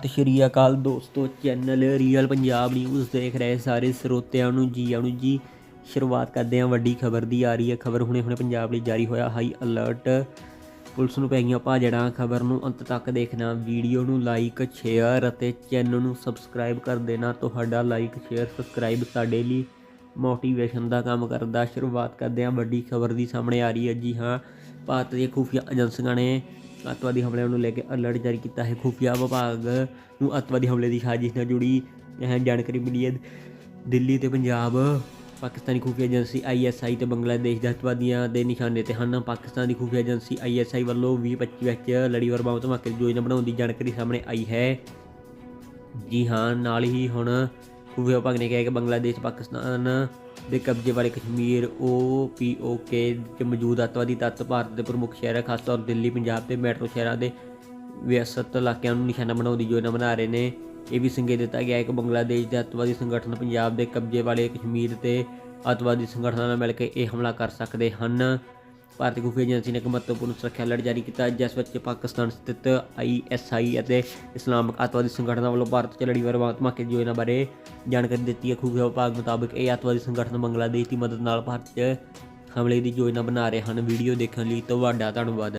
ਸਤਿ ਸ਼੍ਰੀ ਅਕਾਲ ਦੋਸਤੋ channel real Punjab news ਦੇਖ ਰਹੇ ਸਾਰੇ ਸਰੋਤਿਆਂ ਨੂੰ ਜੀ ਆਣੂ ਜੀ। ਸ਼ੁਰੂਆਤ ਕਰਦੇ ਹਾਂ ਵੱਡੀ ਖਬਰ ਦੀ, ਆ ਰਹੀ ਹੈ ਖਬਰ ਹੁਣੇ ਹੁਣੇ ਪੰਜਾਬ ਲਈ ਜਾਰੀ ਹੋਇਆ ਹਾਈ ਅਲਰਟ ਪੁਲਿਸ ਨੂੰ ਪੈ ਗਈਆਂ ਭਾਜੜਾਂ, ਖਬਰ ਨੂੰ ਅੰਤ ਤੱਕ ਦੇਖਣਾ, ਵੀਡੀਓ ਨੂੰ ਲਾਈਕ ਸ਼ੇਅਰ ਅਤੇ ਚੈਨਲ ਨੂੰ ਸਬਸਕ੍ਰਾਈਬ ਕਰ ਦੇਣਾ। ਤੁਹਾਡਾ ਲਾਈਕ ਸ਼ੇਅਰ ਸਬਸਕ੍ਰਾਈਬ ਸਾਡੇ ਲਈ ਮੋਟੀਵੇਸ਼ਨ ਦਾ ਕੰਮ ਕਰਦਾ। ਸ਼ੁਰੂਆਤ ਕਰਦੇ ਹਾਂ ਵੱਡੀ ਖਬਰ ਦੀ, ਸਾਹਮਣੇ ਆ ਰਹੀ ਹੈ ਜੀ ਹਾਂ, ਭਾਰਤ ਦੀਆਂ ਖੁਫੀਆ ਏਜੰਸੀਆਂ ਨੇ ਅੱਤਵਾਦੀ ਹਮਲਿਆਂ ਨੂੰ ਲੈ ਕੇ ਅਲਰਟ ਜਾਰੀ ਕੀਤਾ ਹੈ। ਖੁਫੀਆ ਵਿਭਾਗ ਨੂੰ ਅੱਤਵਾਦੀ ਹਮਲੇ ਦੀ ਸਾਜ਼ਿਸ਼ ਨਾਲ ਜੁੜੀ ਇਹ ਜਾਣਕਾਰੀ ਮਿਲੀ ਹੈ। ਦਿੱਲੀ ਤੇ ਪੰਜਾਬ, ਪਾਕਿਸਤਾਨੀ ਖੁਫੀਆ ਏਜੰਸੀ ਆਈਐਸਆਈ ਤੇ ਬੰਗਲਾਦੇਸ਼ ਦੇ ਅੱਤਵਾਦੀਆਂ ਦੇ ਨਿਸ਼ਾਨੇ ਤੇ ਹਨ। ਪਾਕਿਸਤਾਨ ਦੀ ਖੁਫੀਆ ਏਜੰਸੀ ਆਈਐਸਆਈ ਵੱਲੋਂ 2025 ਵਿੱਚ ਲੜੀਵਾਰ ਬੰਬ ਧਮਾਕੇ ਦੀ ਯੋਜਨਾ ਬਣਾਉਣ ਦੀ ਜਾਣਕਾਰੀ ਸਾਹਮਣੇ ਆਈ ਹੈ। ਜੀ ਹਾਂ, ਨਾਲ ਹੀ ਹੁਣ ਖੁਫੀਆ ਵਿਭਾਗ ਨੇ ਕਿਹਾ ਕਿ ਬੰਗਲਾਦੇਸ਼, ਪਾਕਿਸਤਾਨ ਦੇ ਕਬਜ਼ੇ ਵਾਲੇ ਕਸ਼ਮੀਰ ਓਪੀਓਕੇ ਚ ਮੌਜੂਦ ਅੱਤਵਾਦੀ ਤੱਤ ਭਾਰਤ ਦੇ ਪ੍ਰਮੁੱਖ ਸ਼ਹਿਰਾਂ, ਖਾਸ ਤੌਰ ਦਿੱਲੀ, ਪੰਜਾਬ ਤੇ ਮੈਟਰੋ ਸ਼ਹਿਰਾਂ ਦੇ ਵਿਅਸਤ ਇਲਾਕਿਆਂ ਨੂੰ ਨਿਸ਼ਾਨਾ ਬਣਾਉਣ ਦੀ ਯੋਜਨਾ ਬਣਾ ਰਹੇ ਨੇ। ਇਹ ਵੀ ਸੰਕੇਤ ਦਿੱਤਾ ਗਿਆ ਹੈ ਕਿ ਬੰਗਲਾਦੇਸ਼ ਦੇ ਅੱਤਵਾਦੀ ਸੰਗਠਨ ਪੰਜਾਬ ਦੇ ਕਬਜ਼ੇ ਵਾਲੇ ਕਸ਼ਮੀਰ ਤੇ ਅੱਤਵਾਦੀ ਸੰਗਠਨਾਂ ਨਾਲ ਮਿਲ ਕੇ ਇਹ ਹਮਲਾ ਕਰ ਸਕਦੇ ਹਨ। ਭਾਰਤੀ ਖੁਫੀਆ ਏਜੰਸੀ ਨੇ ਇੱਕ ਮਹੱਤਵਪੂਰਨ ਸੁਰੱਖਿਆ ਅਲਰਟ ਜਾਰੀ ਕੀਤਾ, ਜਿਸ ਵਿੱਚ ਪਾਕਿਸਤਾਨ ਸਥਿਤ ਆਈਐਸਆਈ ਅਤੇ ਇਸਲਾਮਿਕ ਅੱਤਵਾਦੀ ਸੰਗਠਨਾਂ ਵੱਲੋਂ ਭਾਰਤ 'ਚ ਲੜੀਵਾਰ ਬੰਬ ਧਮਾਕੇ ਦੀ ਯੋਜਨਾ ਬਾਰੇ ਜਾਣਕਾਰੀ ਦਿੱਤੀ ਹੈ। ਖੁਫੀਆ ਵਿਭਾਗ ਮੁਤਾਬਕ ਇਹ ਅੱਤਵਾਦੀ ਸੰਗਠਨ ਬੰਗਲਾਦੇਸ਼ ਦੀ ਮਦਦ ਨਾਲ ਭਾਰਤ 'ਚ ਹਮਲੇ ਦੀ ਯੋਜਨਾ ਬਣਾ ਰਹੇ ਹਨ। ਵੀਡੀਓ ਦੇਖਣ ਲਈ ਤੁਹਾਡਾ ਧੰਨਵਾਦ।